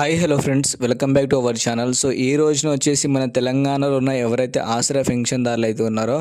Hi hello friends welcome back to our channel so ఈ రోజున వచ్చేసి మన తెలంగాణలో ఉన్న ఎవరైతే ఆశ్రయ పెన్షన్దారులు అయితే ఉన్నారో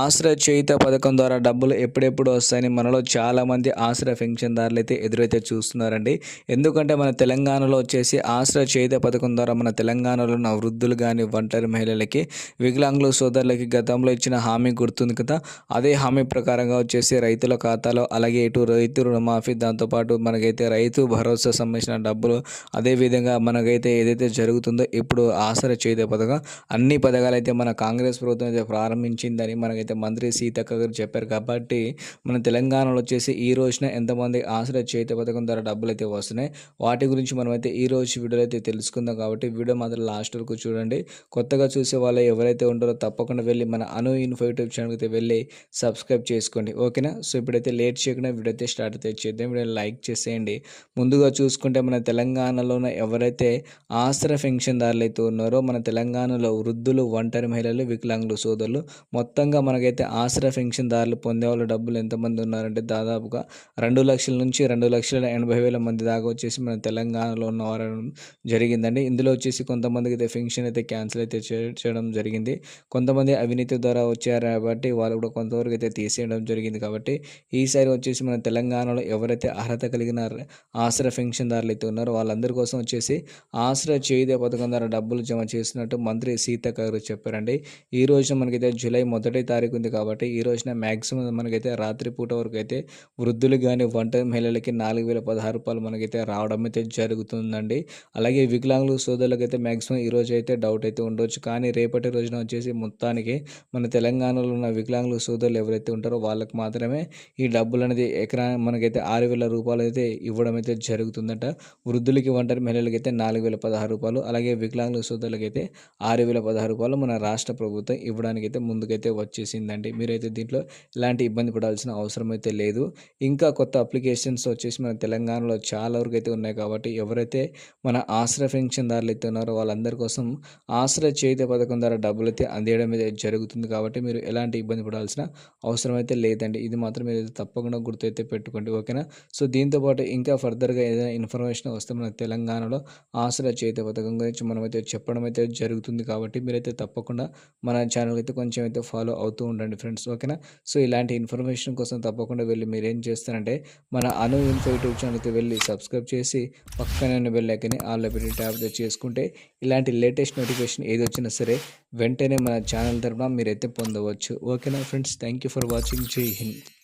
ఆశ్రయ చేయుత పథకం ద్వారా డబ్బులు ఎప్పుడెప్పుడు వస్తాయని మనలో చాలామంది ఆశ్రయ పెన్షన్దారులు అయితే ఎదురైతే చూస్తున్నారండి. ఎందుకంటే మన తెలంగాణలో వచ్చేసి ఆశ్రయ చేయుత పథకం ద్వారా మన తెలంగాణలో ఉన్న వృద్ధులు కానీ ఒంటరి మహిళలకి వికలాంగుల సోదరులకి గతంలో ఇచ్చిన హామీ గుర్తుంది కదా. అదే హామీ ప్రకారంగా వచ్చేసి రైతుల ఖాతాలో అలాగే ఇటు రైతు రుణమాఫీ దాంతోపాటు మనకైతే రైతు భరోసా సంబంధించిన డబ్బులు అదేవిధంగా మనకైతే ఏదైతే జరుగుతుందో ఇప్పుడు ఆసర చేదే పథకం అన్ని పథకాలు అయితే మన కాంగ్రెస్ ప్రభుత్వం అయితే ప్రారంభించిందని మనకైతే మంత్రి సీతక్క గారు చెప్పారు. కాబట్టి మన తెలంగాణలో వచ్చేసి ఈ రోజున ఎంతమంది ఆసర చేత పథకం ద్వారా డబ్బులు అయితే వస్తున్నాయి వాటి గురించి మనమైతే ఈ రోజు వీడియోలో అయితే తెలుసుకుందాం. కాబట్టి వీడియో మాత్రం లాస్ట్ వరకు చూడండి. కొత్తగా చూసే వాళ్ళు ఎవరైతే ఉంటారో తప్పకుండా వెళ్ళి మన అను ఇన్ఫో యూట్యూబ్ ఛానల్కి అయితే వెళ్ళి సబ్స్క్రైబ్ చేసుకోండి. ఓకేనా? సో ఇప్పుడైతే లేట్ చేయకుండా వీడియో అయితే స్టార్ట్ అయితే చేద్దాం. వీడియో లైక్ చేసేయండి. ముందుగా చూసుకుంటే మన తెలంగాణలో ఎవరు ఎవరైతే ఆశ్రయ పెన్షన్దారులు అయితే ఉన్నారో మన తెలంగాణలో వృద్ధులు ఒంటరి మహిళలు వికలాంగులు సోదరులు మొత్తంగా మనకైతే ఆశ్రయ పెన్షన్దారులు పొందే వాళ్ళ డబ్బులు ఎంతమంది ఉన్నారంటే దాదాపుగా రెండు లక్షల నుంచి రెండు లక్షల ఎనభై వేల మంది దాకా వచ్చేసి మన తెలంగాణలో ఉన్నవారు జరిగిందండి. ఇందులో వచ్చేసి కొంతమందికి అయితే పెన్షన్ అయితే క్యాన్సిల్ అయితే చేయడం జరిగింది. కొంతమంది అవినీతి ద్వారా వచ్చారు కాబట్టి వాళ్ళు కూడా కొంతవరకు అయితే తీసేయడం జరిగింది కాబట్టి ఈసారి వచ్చేసి మన తెలంగాణలో ఎవరైతే అర్హత కలిగిన ఆశ్రయ పెన్షన్దారులు అయితే ఉన్నారో వాళ్ళందరి కోసం వచ్చేసి ఆశ్రయ చేయుత పథకం ద్వారా డబ్బులు జమ చేసినట్టు మంత్రి సీతక్క గారు చెప్పారండి. ఈ రోజున మనకైతే జూలై మొదటి తారీఖు ఉంది కాబట్టి ఈ రోజున మ్యాక్సిమం మనకైతే రాత్రి పూట వరకు అయితే వృద్ధులు కానీ వంట మహిళలకి నాలుగు వేల పదహారు రూపాయలు మనకైతే రావడం అయితే జరుగుతుందండి. అలాగే వికలాంగులు సోదరులకు అయితే మ్యాక్సిమం ఈ రోజు అయితే డౌట్ అయితే ఉండొచ్చు. కానీ రేపటి రోజున వచ్చేసి మొత్తానికి మన తెలంగాణలో ఉన్న వికలాంగులు సోదరులు ఎవరైతే ఉంటారో వాళ్ళకి మాత్రమే ఈ డబ్బులు అనేది ఎకరా మనకైతే ఆరు వేల రూపాయలు అయితే ఇవ్వడం అయితే జరుగుతుందట. వృద్ధులకి ఒంటరి మహిళలకి అయితే నాలుగు వేల పదహారు రూపాయలు అలాగే వికలాంగుల సోదరులకి అయితే ఆరు వేల పదహారు రూపాయలు మన రాష్ట్ర ప్రభుత్వం ఇవ్వడానికి అయితే ముందుకైతే వచ్చేసిందండి. మీరైతే దీంట్లో ఎలాంటి ఇబ్బంది పడాల్సిన అవసరం అయితే లేదు. ఇంకా కొత్త అప్లికేషన్స్ వచ్చేసి మన తెలంగాణలో చాలా వరకు అయితే ఉన్నాయి కాబట్టి ఎవరైతే మన ఆశ్రయ పెన్షన్దారులు అయితే ఉన్నారో వాళ్ళందరి కోసం ఆశ్రయ చేత పథకం ద్వారా డబ్బులు అయితే అందేయడం అయితే జరుగుతుంది కాబట్టి మీరు ఎలాంటి ఇబ్బంది పడాల్సిన అవసరం అయితే లేదండి. ఇది మాత్రం మీరు తప్పకుండా గుర్తైతే పెట్టుకోండి. ఓకేనా? సో దీంతో పాటు ఇంకా ఫర్దర్గా ఏదైనా ఇన్ఫర్మేషన్ వస్తే మన తెలంగాణలో ఆశ్రయ చేత పథకం గురించి మనమైతే చెప్పడం అయితే జరుగుతుంది కాబట్టి మీరైతే తప్పకుండా మన ఛానల్ అయితే కొంచెం అయితే ఫాలో అవుతూ ఉండండి ఫ్రెండ్స్ ఓకేనా సో ఇలాంటి ఇన్ఫర్మేషన్ కోసం తప్పకుండా వెళ్ళి మీరు ఏం చేస్తారంటే మన అను ఇన్ఫో యూట్యూబ్ ఛానల్ అయితే వెళ్ళి సబ్స్క్రైబ్ చేసి పక్కనే వెళ్ళాకని ఆల్ పెట్టి ట్యాబ్ చేసుకుంటే ఇలాంటి లేటెస్ట్ నోటిఫికేషన్ ఏది వచ్చినా సరే వెంటనే మన ఛానల్ తరఫున మీరైతే పొందవచ్చు ఓకేనా friends thank you for watching జై హింద్